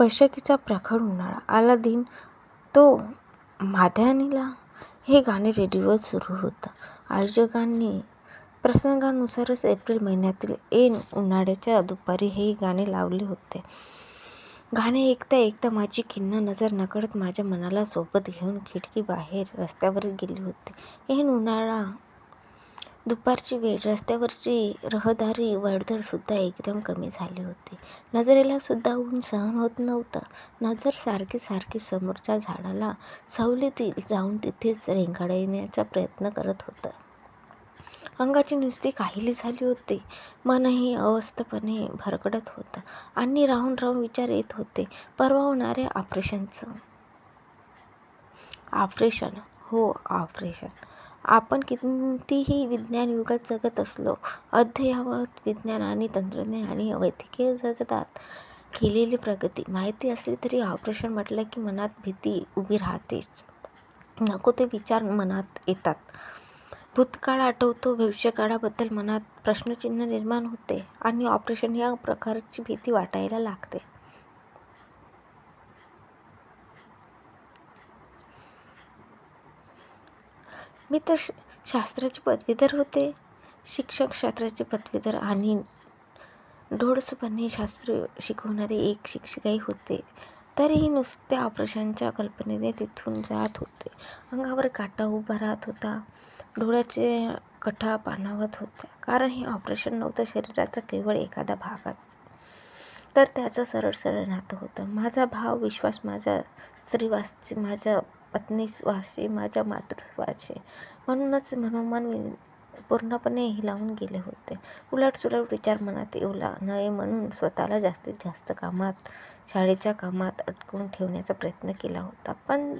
वैशाखीचा प्रखर उन्हाळा आला दिन तो माध्यानीला हे गाणे रेडिओवर सुरू होतं. आयोजकांनी प्रसंगानुसारच एप्रिल महिन्यातील ऐन उन्हाळ्याच्या दुपारी हे गाणे लावले होते. गाणे ऐकता ऐकता माझी खिन्न नजर नकळत माझ्या मनाला सोबत घेऊन खिडकीबाहेर रस्त्यावर गेली होती. ऐन उन्हाळा, दुपारची वेळ. रस्त्यावरची रहदारी वळधळसुद्धा एकदम कमी झाली होती. नजरेलासुद्धा ऊन सहन होत नव्हतं. नजर सारखी सारखी समोरच्या झाडाला सावलीत जाऊन तिथेच रेंगाळण्याचा प्रयत्न करत होतं. अंगाची नुसती काहिली झाली होती. मनही अवस्थपणे भरकडत होतं आणि राहून राहून विचार येत होते परवा होणाऱ्या ऑपरेशनचं. ऑपरेशन? हो ऑपरेशन. आपण कितीही विज्ञानयुगात जगत असलो, अद्ययावत विज्ञान आणि तंत्रज्ञान आणि वैद्यकीय जगतात केलेली प्रगती माहिती असली तरी ऑपरेशन म्हटलं की मनात भीती उभी राहतेच. नको ते विचार मनात येतात. भूतकाळ आठवतो, भविष्यकाळाबद्दल मनात प्रश्नचिन्ह निर्माण होते आणि ऑपरेशन या प्रकारची भीती वाटायला लागते. मी तर श शास्त्राची पदवीधर होते. शिक्षक शास्त्राचे पदवीधर आणि ढोळसपणे शास्त्र शिकवणारे एक शिक्षकही होते. तरीही नुसत्या ऑपरेशनच्या कल्पनेने तिथून जात होते. अंगावर काटा उभा राहत होता. डोळ्याचे कठा पाणावत होत्या. कारण हे ऑपरेशन नव्हतं शरीराचा केवळ एखादा भागच. तर त्याचं सरळ सरळ नातं होतं. माझा भाव विश्वास माझ्या श्रीवासची माझ्या पत्नीवात्सल्य, माझ्या मातृस्वाशी म्हणूनच मनोमन पूर्णपणे हिलावून गेले होते. उलटसुलट विचार मनात येऊ नये म्हणून स्वतःला जास्तीत जास्त कामात, शाळेच्या कामात अडकवून ठेवण्याचा प्रयत्न केला होता. पण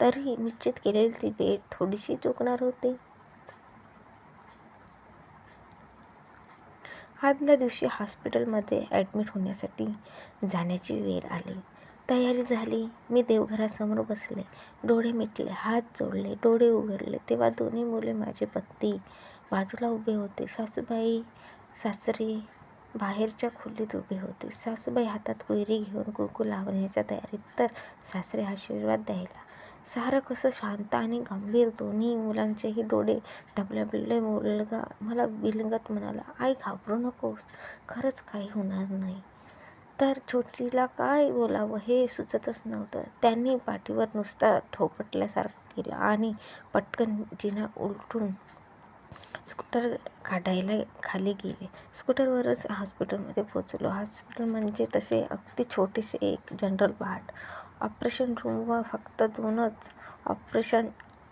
तरी निश्चित केलेली ती वेळ थोडीशी चुकणार होती. आदल्या दिवशी हॉस्पिटलमध्ये ॲडमिट होण्यासाठी जाण्याची वेळ आली. तयारी झाली. मी देवघरासमोर बसले. डोळे मिटले. हात जोडले. डोळे उघडले तेव्हा दोन्ही मुले, माझे पती बाजूला उभे होते. सासूबाई, सासरे बाहेरच्या खोलीत उभे होते. सासूबाई हातात कोयरी घेऊन कुंकू लावण्याच्या तयारीत तर सासरे आशीर्वाद द्यायला. सारं कसं शांत आणि गंभीर. दोन्ही मुलांचेही डोळे डबलबले मुलगा मला बिलगत म्हणाला, आई घाबरू नकोस. खरंच काही होणार नाही. तर छोटीला काय बोलावं हे सुचतच नव्हतं. त्यांनी पाठीवर नुसता ठोपटल्यासारखं केलं आणि पटकन जिना उलटून स्कूटर काढायला खाली गेले. स्कूटरवरच हॉस्पिटलमध्ये पोचलो. हॉस्पिटल म्हणजे तसे अगदी छोटेसे एक जनरल वार्ड ऑपरेशन रूम व फक्त दोनच ऑपरेशन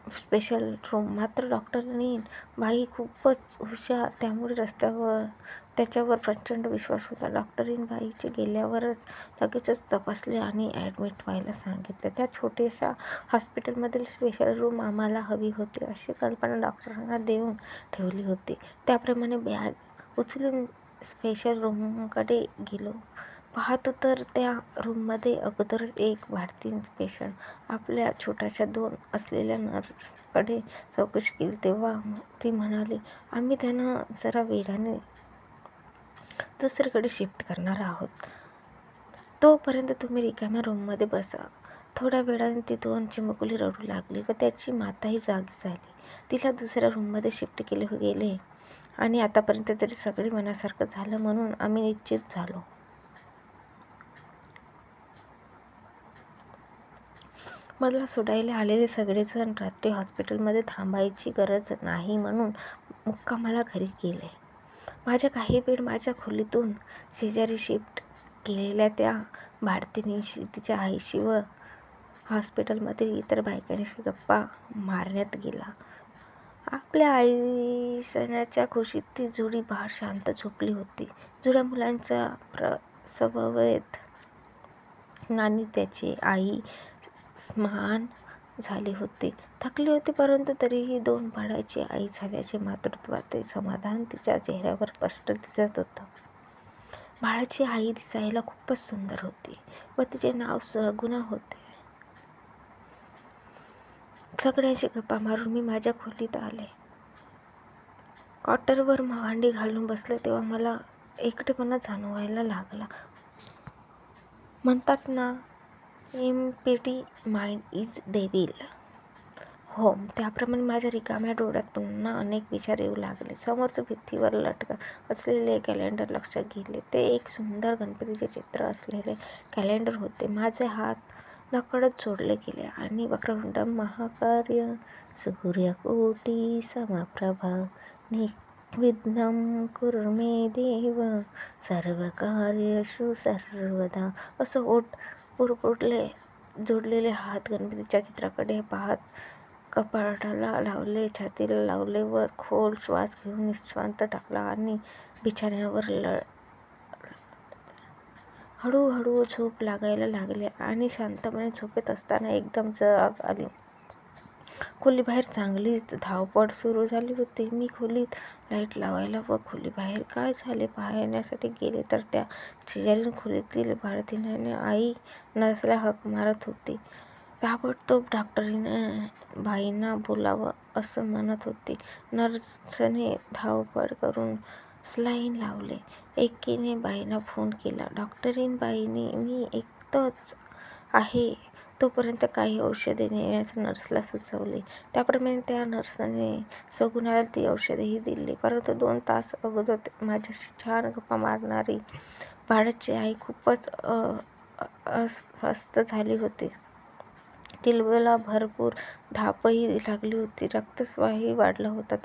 स्पेशल रूम. मात्र डॉक्टरीण बाई खूपच हुशार त्यामुळे रस्त्यावर त्याच्यावर प्रचंड विश्वास होता. डॉक्टरीण बाईचे गेल्यावरच लगेचच तपासले आणि ॲडमिट व्हायला सांगितले. त्या छोट्याशा हॉस्पिटलमधील स्पेशल रूम आम्हाला हवी होती अशी कल्पना डॉक्टरांना देऊन ठेवली होती. त्याप्रमाणे बॅग उचलून स्पेशल रूमकडे गेलो. पाहतो तर त्या रूममध्ये अगोदरच एक भारतीय पेशंट. आपल्या छोट्याशा दोन असलेल्या नर्सकडे चौकशी केली तेव्हा ती म्हणाली, आम्ही त्यांना जरा वेळाने दुसरीकडे शिफ्ट करणार आहोत. तोपर्यंत तुम्ही रिकाम्या रूममध्ये बसा. थोड्या वेळाने ती दोन चिमुकली रडू लागली व त्याची माताही जागी झाली. तिला दुसऱ्या रूममध्ये शिफ्ट केले गेले आणि आतापर्यंत तरी सगळी मनासारखं झालं म्हणून आम्ही निश्चित झालो. मला सोडायला आलेले सगळेजण रात्री हॉस्पिटलमध्ये थांबायची गरज नाही म्हणून मुक्कामाला घरी गेले. माझ्या काही वेळ माझ्या खोलीतून शेजारी शिफ्ट केलेल्या त्या भारतीनीशी तिच्या आईशी व हॉस्पिटलमधील इतर बायकांशी गप्पा मारण्यात गेला. आपल्या आई सणाच्या खुशीत ती जुडी बाहेर शांत झोपली होती. जुड्या मुलांचा प्रसववेध आणि त्याची आई स्मान झाली होती. थकली होती परंतु तरीही दोन बाळाची आई झाल्याचे मातृत्वाचे समाधान तिच्या चेहऱ्यावर स्पष्ट दिसत होतं. बाळाची आई दिसायला खूपच सुंदर होती व तिचे नाव सहगुणा होते. सगळ्यांशी गप्पा मारून मी माझ्या खोलीत आले. कॉटरवर मांडी घालून बसले तेव्हा मला एकटेपणा जाणवायला लागला. म्हणतात ना empty mind is devil हो त्याप्रमाणे माझ्या रिकाम्या डोळ्यात पुन्हा अनेक विचार येऊ लागले. समोरच्या भिंतीवर लटक असलेले कॅलेंडर लक्षात गेले ते एक सुंदर गणपतीचे चित्र असलेले कॅलेंडर होते. माझे हात नकळत जोडले गेले आणि वक्रतुंड महाकार्य सूर्यकोटी समप्रभा नि कुरु कुर्मे देव सर्वकार्येषु सर्वदा असं ओट पुरपुरले जोडलेले हात गणपतीच्या चित्राकडे पाहत कपाळाला लावले छातीला लावले वर खोल श्वास घेऊन निश्वांत टाकला आणि बिछाण्यावर ल हळूहळू झोप लागायला लागली आणि शांतपणे झोपेत असताना एकदम जाग आली. खोलीबाहेर चांगलीच धावपळ सुरू झाली होती. मी खोलीत लाइट लावायला व खोलीबाहेर काय झाले पाहण्यासाठी गेले तर त्या शेजारील खोलीतील बाळंतीण आई नर्सला हाक मारत होती. ताबडतोब डॉक्टरीने बाईंना बोलावं असं म्हणत होती. नर्सने धावपळ करून सलाईन लावले. एकीने बाईंना फोन केला. डॉक्टरीण बाईंनी मी एकटंच आहे. तोपर्यंत काही औषधे नेण्याचं नर्सला सुचवले. त्याप्रमाणे त्या नर्सने सगुणाला ती औषधेही दिली. परंतु दोन तास अगोदर माझ्याशी छान गप्पा मारणारी बाळाची आई खूपच अस्वस्थ झाली होती. तिला भरपूर धापही लागली होती. रक्तस्रावही वाढला होता.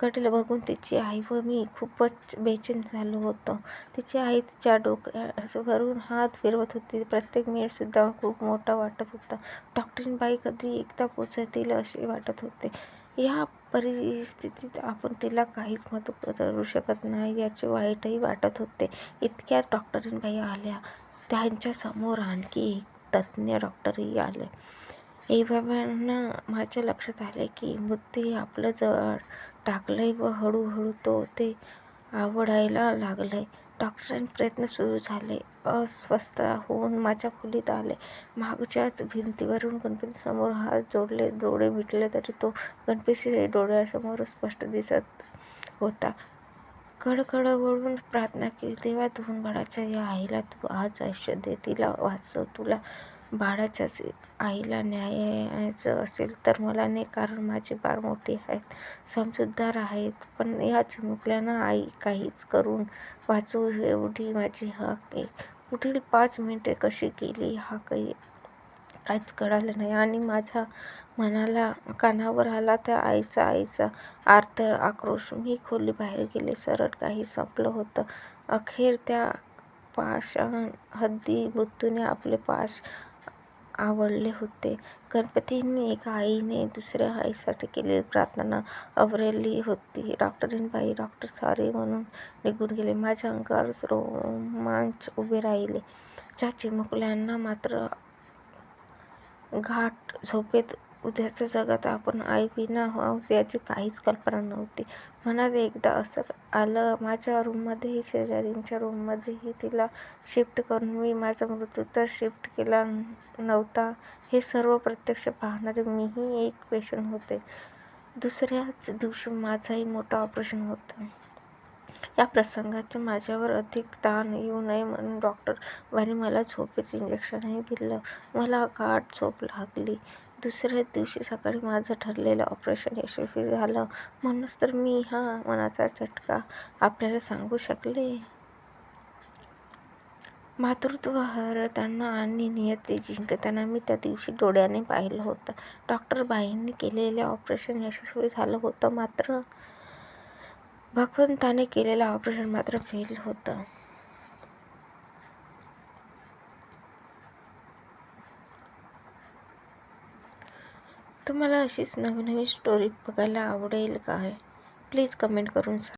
त्याकडे बघून तिची आई व मी खूपच बेचैन झालो होतो. तिची आई तिच्या डोक्यावरून हात फिरवत होती. प्रत्येक मिनिटसुद्धा खूप मोठा वाटत होता. डॉक्टरीण बाई कधी एकदा पोचतील असे वाटत होते. या परिस्थितीत आपण तिला काहीच मदत करू शकत नाही याचे वाईटही वाटत होते. इतक्यात डॉक्टरीण बाई आल्या. त्यांच्यासमोर आणखी एक तज्ज्ञ डॉक्टरही आले. एव्हाना माझ्या लक्षात आले की मृत्यूही आपलं जवळ टाकलंय व हळूहळू तो ते आवडायला लागलंय. डॉक्टरांचे प्रयत्न सुरू झाले. अस्वस्थ होऊन माझ्या खोलीत आले. मागच्याच भिंतीवरून गणपतीसमोर हात जोडले. डोळे मिटले तरी तो गणपती डोळ्यासमोर स्पष्ट दिसत होता. कडकडवळून प्रार्थना केली. तेव्हा दोन बाळाच्या या आईला तू आज आयुष्य दे. तिला वाचव. तुला बाळाच्याच आईला न्यायचं असेल तर मला ने कारण माझी बाळ मोठी आहेत समजूतदार आहेत. पण या चिमुकल्यांना आई काहीच करून वाचू एवढी माझी हक आहे. पुढील पाच मिनिटे कशी गेली हा काही काहीच कळालं नाही. आणि माझ्या मनाला कानावर आला त्या आईचा आईचा आर्त आक्रोश. मी खोलीबाहेर गेले. सरळ काही संपलं होतं. अखेर त्या पाषाण हद्दी मृत्यूने आपले पाश आवडले होते. गणपतींनी एका आईने दुसऱ्या आईसाठी केलेली प्रार्थना अवरेली होती. डॉक्टरींबाई डॉक्टर सॉरी म्हणून निघून गेले. माझ्या अंगावर रोमांच उभे राहिले. ज्या चिमुकल्यांना मात्र गाढ झोपेत उद्याच्या जगात आपण आई विना आहोत याची काहीच कल्पना नव्हती. मनात एकदा असं आलं माझ्या रूममध्येही शेजारींच्या रूममध्येही तिला शिफ्ट करून मी माझा मृत्यू तर शिफ्ट केला नव्हता. हे सर्व प्रत्यक्ष पाहणारे मीही एक पेशंट होते. दुसऱ्याच दिवशी माझंही मोठं ऑपरेशन होतं. या प्रसंगाचे माझ्यावर अधिक ताण येऊ नये म्हणून डॉक्टर मला झोपेचं इंजेक्शनही दिलं. मला गाढ झोप लागली. दुसऱ्या दिवशी सकाळी माझं ठरलेलं ऑपरेशन यशस्वी झालं. म्हणूनच तर मी हा मनाचा चटका आपल्याला सांगू शकले. मातृत्व हरताना आणि नियती जिंकताना मी त्या दिवशी डोळ्याने पाहिलं होतं. डॉक्टर बाईंनी केलेलं ऑपरेशन यशस्वी झालं होतं मात्र भगवंताने केलेलं ऑपरेशन मात्र फेल होतं. तुम्हाला अशीच नवीन नवीन स्टोरी बघायला आवडेल काय? प्लीज कमेंट करून सांगा.